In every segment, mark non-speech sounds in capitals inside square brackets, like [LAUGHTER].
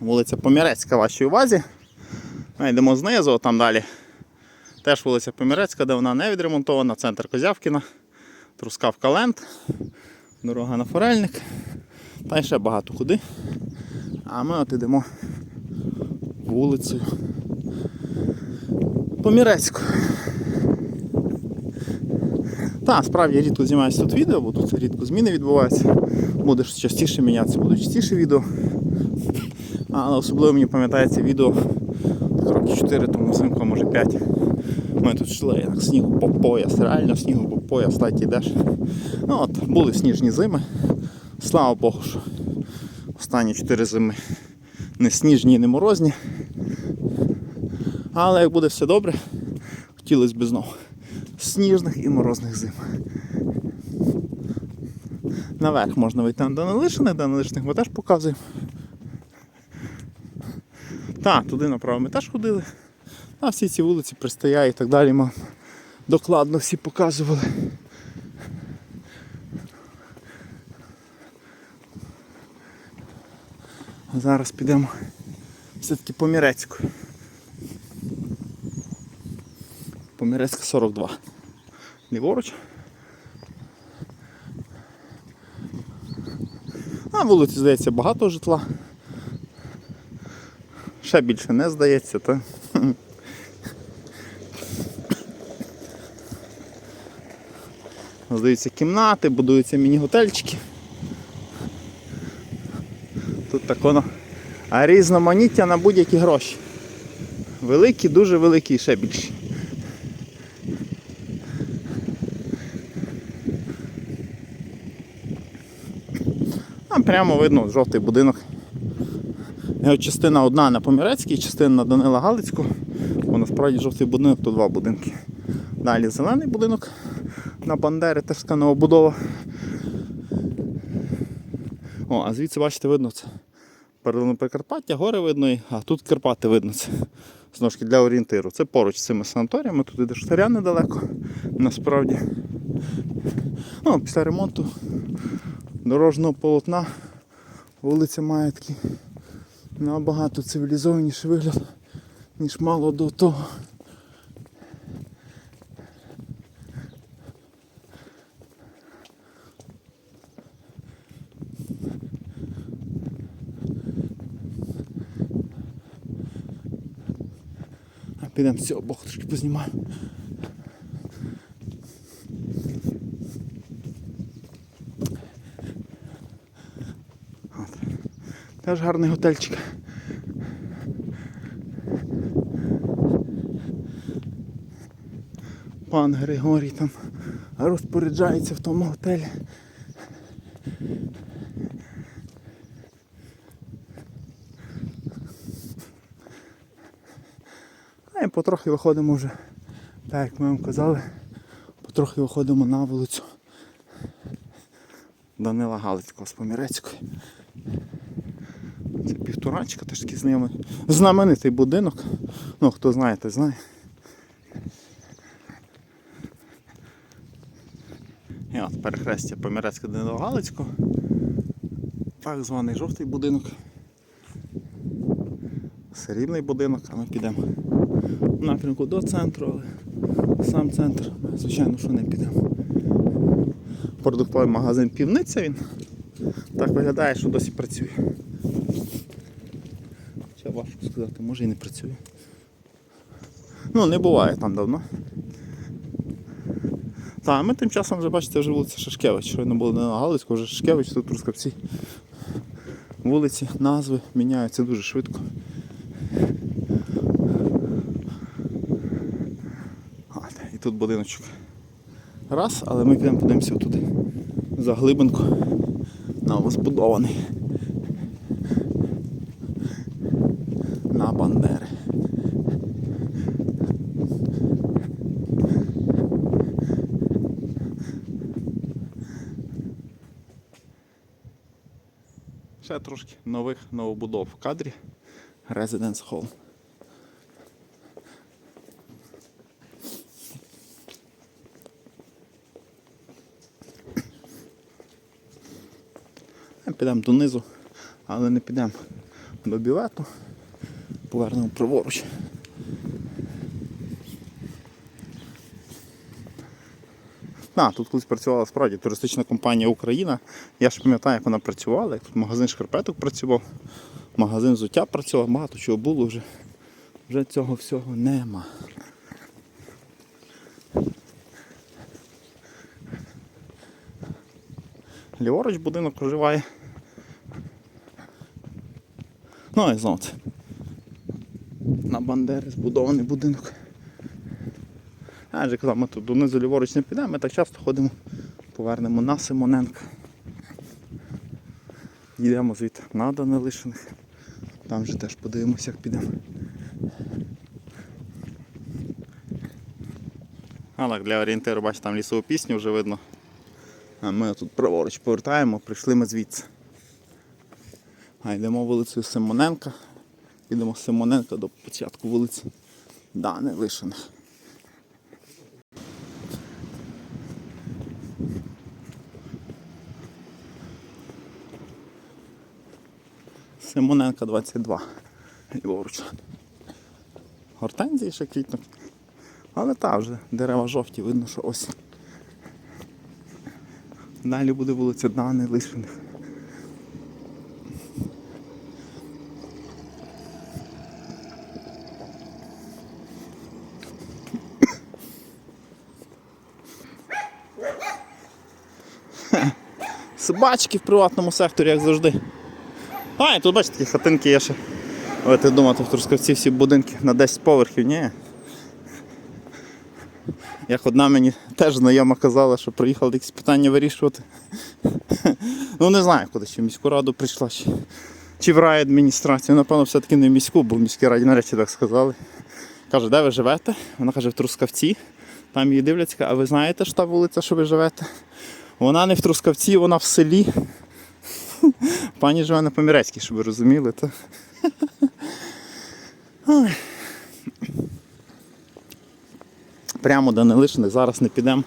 Вулиця Помірецька вашій увазі. Ми йдемо знизу, там далі. Теж вулиця Помірецька, де вона не відремонтована, центр Козявкіна, Трускавка Ленд, дорога на Форельник. Та ще багато куди. А ми от йдемо вулицею Помірецьку. Так, справді рідко знімаюся тут відео, бо тут рідко зміни відбуваються. Буде частіше мінятися, будуть частіше відео. Але особливо мені пам'ятається відео роки 4 тому взимку, може 5. Ми тут йшли як снігу по пояс, реально снігу по пояс, так йдеш. Ну от, були сніжні зими. Слава Богу, що останні 4 зими не сніжні, не морозні. Але як буде все добре, хотілося б знову сніжних і морозних зим. Наверх можна вийти на Данилишини, Данилишних ми теж показуємо. Так, туди направо ми теж ходили. А всі ці вулиці Пристая і так далі ми докладно всі показували. Зараз підемо все-таки по Мірецьку. Помірецька 42. Ліворуч. На вулиці, здається, багато житла. Ще більше не здається, то. Здаються кімнати, будуються міні-готельчики. Тут так воно. А різноманіття на будь-які гроші. Великі, дуже великі і ще більші. Там прямо видно жовтий будинок. Його частина одна на Помірецькій, частина на Данила Галицьку. Бо насправді жовтий будинок то два будинки. Далі зелений будинок на Бандери, теж така новобудова. О, а звідси, бачите, видно це. Передано Прикарпаття, гори видно, а тут Карпати видно це. Таки для орієнтиру. Це поруч з цими санаторіями, тут іде штаря недалеко, насправді. Ну, після ремонту дорожнього полотна вулиця має такий набагато цивілізованіший вигляд, ніж мало до того. Підемо з цього боку трошки познімаємо. Теж гарний готельчик. Пан Григорій там розпоряджається в тому готелі. А і потрохи виходимо вже, так як ми вам казали, потрохи виходимо на вулицю Данила Галицького з Помірецької. Це півторачка, теж такий знайомий. Знаменитий будинок. Ну, хто знає, той знає. І от перехрестя Помірецька Галицького. Так званий жовтий будинок. Срібний будинок, а ми підемо в напрямку до центру, але сам центр, ми, звичайно, що не підемо. Продуктовий магазин Півниця він. Так виглядає, що досі працює. Сказати, може і не працює. Ну, не буває там давно. Так, ми тим часом вже бачите, вже вулиця Шашкевич. Щойно було на Галицьку, вже Шашкевич, тут Трускавці. Вулиці, назви міняються дуже швидко. От, і тут будиночок. Раз, але ми підемо подивимося туди. За глибинку. Новозбудований. На Бандери. Ще трошки нових новобудов в кадрі. Residence Hall. Підемо донизу, але не підемо до бівету. Повернемо праворуч. А, тут колись працювала справді туристична компанія Україна. Я ж пам'ятаю, як вона працювала, як тут магазин шкарпеток працював, магазин взуття працював, багато чого було вже. Вже цього всього нема. Ліворуч будинок проживає. Ну і знову це. На Бандери збудований будинок. Я вже казав, ми тут донизу ліворуч не підемо, ми так часто ходимо, повернемо на Симоненка. Йдемо звідти на Данилишиних. Там же теж подивимося, як підемо. А так, для орієнтиру, бачите, там лісову пісню вже видно. А ми тут праворуч повертаємо, прийшли ми звідси. А йдемо вулицею Симоненка. Підемо з Симоненка до початку вулиці Дани Симоненка 22. Ліворуч. Гортензії ще квітнуть. Але та вже дерева жовті, видно, що ось. Далі буде вулиця Дани Лишиних. Собачки в приватному секторі, як завжди. А, і тут бачите, такі хатинки є ще. Ви ти думати, в Трускавці всі будинки на 10 поверхів, ні. Як одна мені теж знайома казала, що приїхала якісь питання вирішувати. ну не знаю, куди чи в міську раду прийшла, чи, чи в райадміністрацію. Напевно, все-таки не в міську, бо в міській раді нарешті так сказали. Каже, де ви живете? Вона каже, в Трускавці. Там її дивляться, а ви знаєте, що та вулиця, що ви живете? Вона не в Трускавці, вона в селі. [LAUGHS] Пані живе на Помірецькій, щоб ви розуміли. То... Прямо до Нелишини зараз не підемо.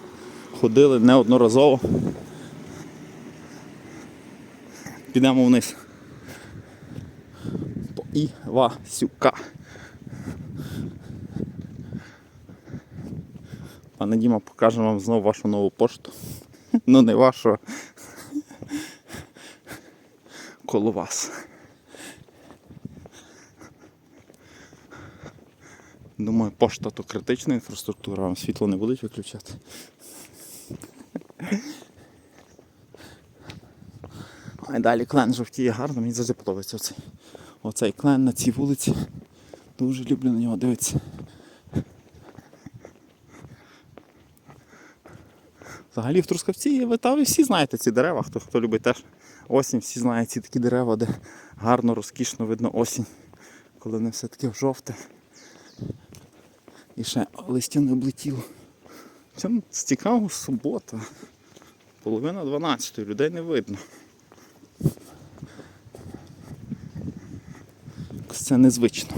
Ходили неодноразово. Підемо вниз. По Івасюка. Пане Діма, покажемо вам знову вашу нову пошту. Ну не вашу. Коло вас. Думаю, пошта то критична інфраструктура, вам світло не будуть виключати. А далі клен жовтіє гарно, мені завжди подобається оцей. Оцей клен на цій вулиці. Дуже люблю на нього дивитися. Взагалі в Трускавці є, ви, всі знаєте ці дерева, хто, хто любить теж осінь, всі знають ці такі дерева, де гарно, розкішно видно осінь, коли вони все таке жовте. І ще листя не облетіло. Це цікаво субота. Половина 12, людей не видно. Це незвично.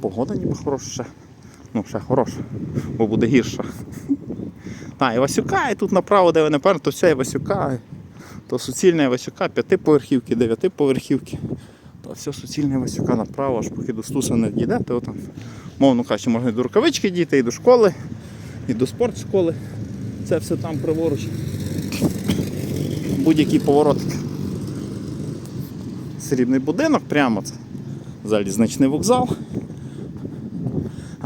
Погода ніби хороша. Ну, ще хороша, бо буде гірша. А, Васюка, і тут направо, де ви не певно, то все Васюка. То суцільне Васюка, п'ятиповерхівки, дев'ятиповерхівки. То все суцільне Васюка направо, аж поки до Стуса не дійдете, отам, мовно кажучи, можна і до рукавички дійти, і до школи, і до спортшколи. Це все там праворуч. Будь-який поворотик. Срібний будинок прямо це. Залізничний вокзал.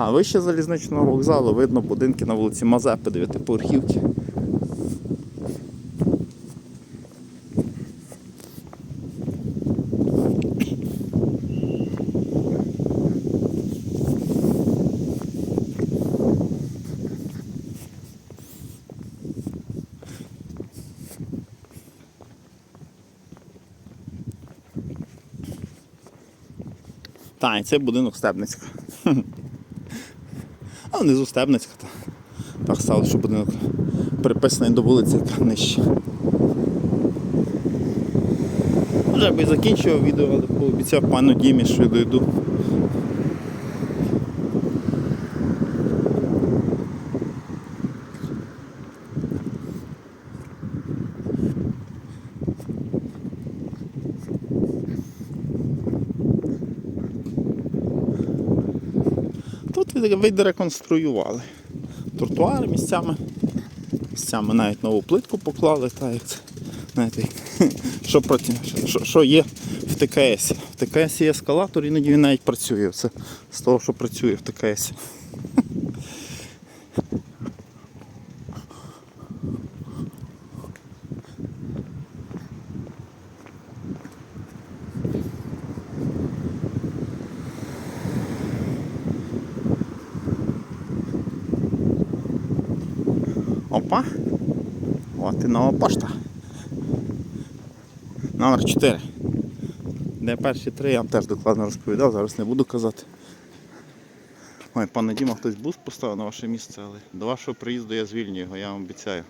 А вище залізничного вокзалу видно будинки на вулиці Мазепи, дев'ятиповерхівки. Та, і це будинок Стебницька. Внизу Стебницька. Та. Так стало, що будинок приписаний до вулиці, яка нижче. Вже би закінчував відео, але пообіцяв пану Дімі, що я дойду. Вийде, вийде реконструювали. Тротуари місцями. Місцями навіть нову плитку поклали, та як це. Знаєте, [LAUGHS] що, проти, що, що є в ТКС. В ТКС є ескалатор, іноді він навіть працює. Це з того, що працює в ТКС. [LAUGHS] Опа. От і нова пошта. Номер 4. Де перші три, я вам теж докладно розповідав, зараз не буду казати. Ой, пане Діма, хтось бус поставив на ваше місце, але до вашого приїзду я звільню його, я вам обіцяю.